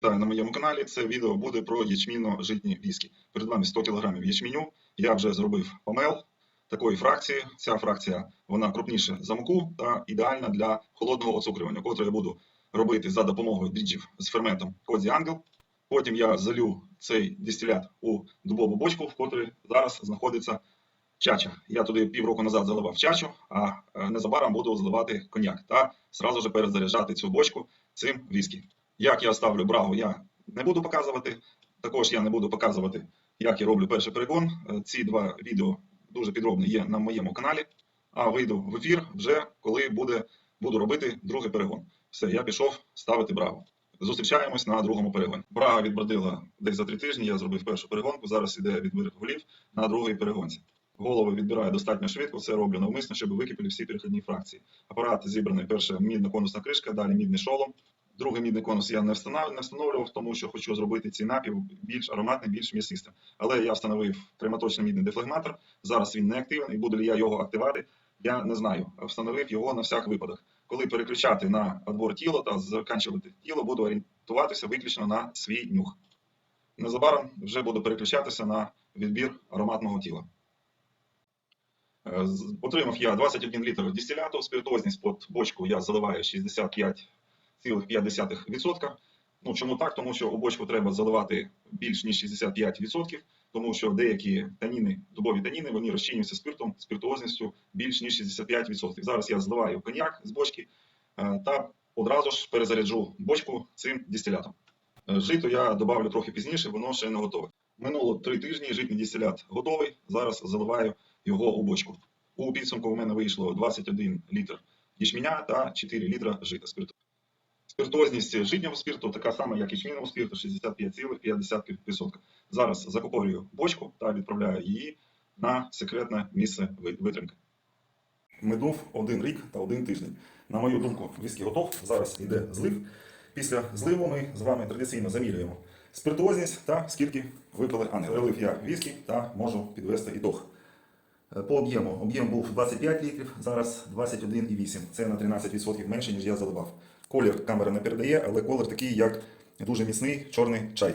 Та на моєму каналі це відео буде про ячмінно-житні віскі. Перед вами 100 кг ячменю. Я вже зробив помел такої фракції. Ця фракція вона крупніша за муку та ідеальна для холодного оцукрювання, котре я буду робити за допомогою дріджів з ферментом Кодзі Ангел. Потім я залю цей дистилят у дубову бочку, в котрій зараз знаходиться чача. Я туди півроку назад заливав чачу, а е, незабаром буду заливати коньяк та зразу ж перезаряджати цю бочку цим віскі. Як я ставлю брагу, я не буду показувати. Також я не буду показувати, як я роблю перший перегон. Е, Ці два відео дуже підробно є на моєму каналі. А вийду в ефір вже коли буде, буду робити другий перегон. Все, я пішов ставити брагу. Зустрічаємось на другому перегоні. Брага відбродила десь за три тижні. Я зробив першу перегонку. Зараз іде відбір голів на другій перегонці. Голови відбираю достатньо швидко. Це роблю навмисно, щоб википіли всі перехідні фракції. Апарат зібраний перша мідна конусна кришка, далі мідний шолом. Другий мідний конус я не встанов- не встановлював, тому що хочу зробити цей напів більш ароматним, більш м'ясистим. Але я встановив триматочний мідний дефлегматор. Зараз він не активний, і буду ли я його активати, я не знаю. Встановив його на всяк випадок. Коли переключати на отбор тіла та заканчувати тіло, буду орієнтуватися виключно на свій нюх. Незабаром вже буду переключатися на відбір ароматного тіла. Е, Отримав я 21 літр дистиляту, спиртозність під бочку я заливаю 65,5%. Ну, чому так? Тому що у бочку треба заливати більш ніж 65%, тому що деякі таніни, дубові таніни, вони розчинюються спиртом, спиртуозністю більш ніж 65%. Зараз я зливаю коньяк з бочки е, та одразу ж перезаряджу бочку цим дистилятом. Е, Жито я добавлю трохи пізніше, воно ще не готове. Минуло три тижні, житній дистилят готовий. Зараз заливаю його у бочку. У підсумку у мене вийшло 21 літр ячменя та 4 літра жита спирту. Спиртозність житнього спирту така сама, як і ячменного спирту, 65,5%. Зараз закупорюю бочку та відправляю її на секретне місце витримки. Минув один рік та один тиждень. На мою думку, віскі готов. Зараз йде злив. Після зливу ми з вами традиційно замірюємо спиртуозність та скільки випили ангел. Перелив я віскі та можу підвести ітог. Е, По об'єму. Об'єм був 25 літрів, зараз 21,8. Це на 13% менше, ніж я заливав. Колір камера не передає, але колір такий, як дуже міцний чорний чай.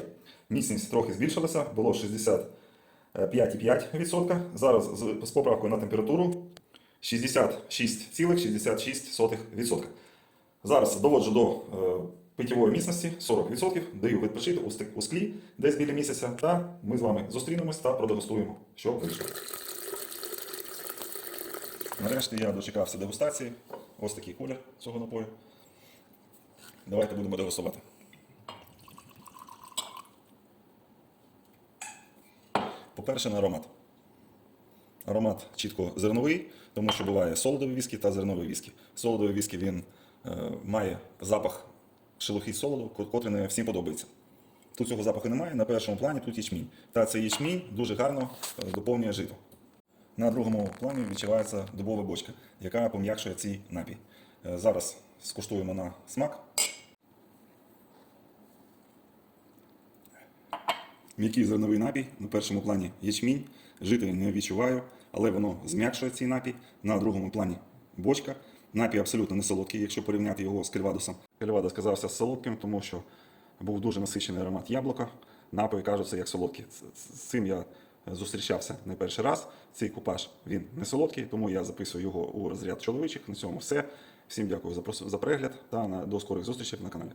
Міцність трохи збільшилася, було 65,5%. Зараз з, поправкою на температуру 66,66%. Зараз доводжу до е, питьової міцності 40%, даю відпочити у склі десь біля місяця, та ми з вами зустрінемось та продегустуємо, що вийшло. Нарешті я дочекався дегустації. Ось такий колір цього напою. Давайте будемо дегустувати. По-перше, на аромат. Аромат чітко зерновий, тому що буває солодовий віскі та зерновий віскі. Солодовий віскі він е, має запах шелухи солоду, ко- котрий не всім подобається. Тут цього запаху немає, на першому плані тут ячмінь. Та цей ячмінь дуже гарно е, доповнює жито. На другому плані відчувається дубова бочка, яка пом'якшує цей напій. Е, Зараз скуштуємо на смак. М'який зерновий напій, на першому плані ячмінь, жити не відчуваю, але воно зм'якшує цей напій. На другому плані бочка. Напій абсолютно не солодкий, якщо порівняти його з кельвадосом. Кельвадос казався солодким, тому що був дуже насичений аромат яблука. Напої кажуться як солодкі. З цим я зустрічався не перший раз. Цей купаж він не солодкий, тому я записую його у розряд чоловічих. На цьому все. Всім дякую за перегляд та до скорих зустрічей на каналі.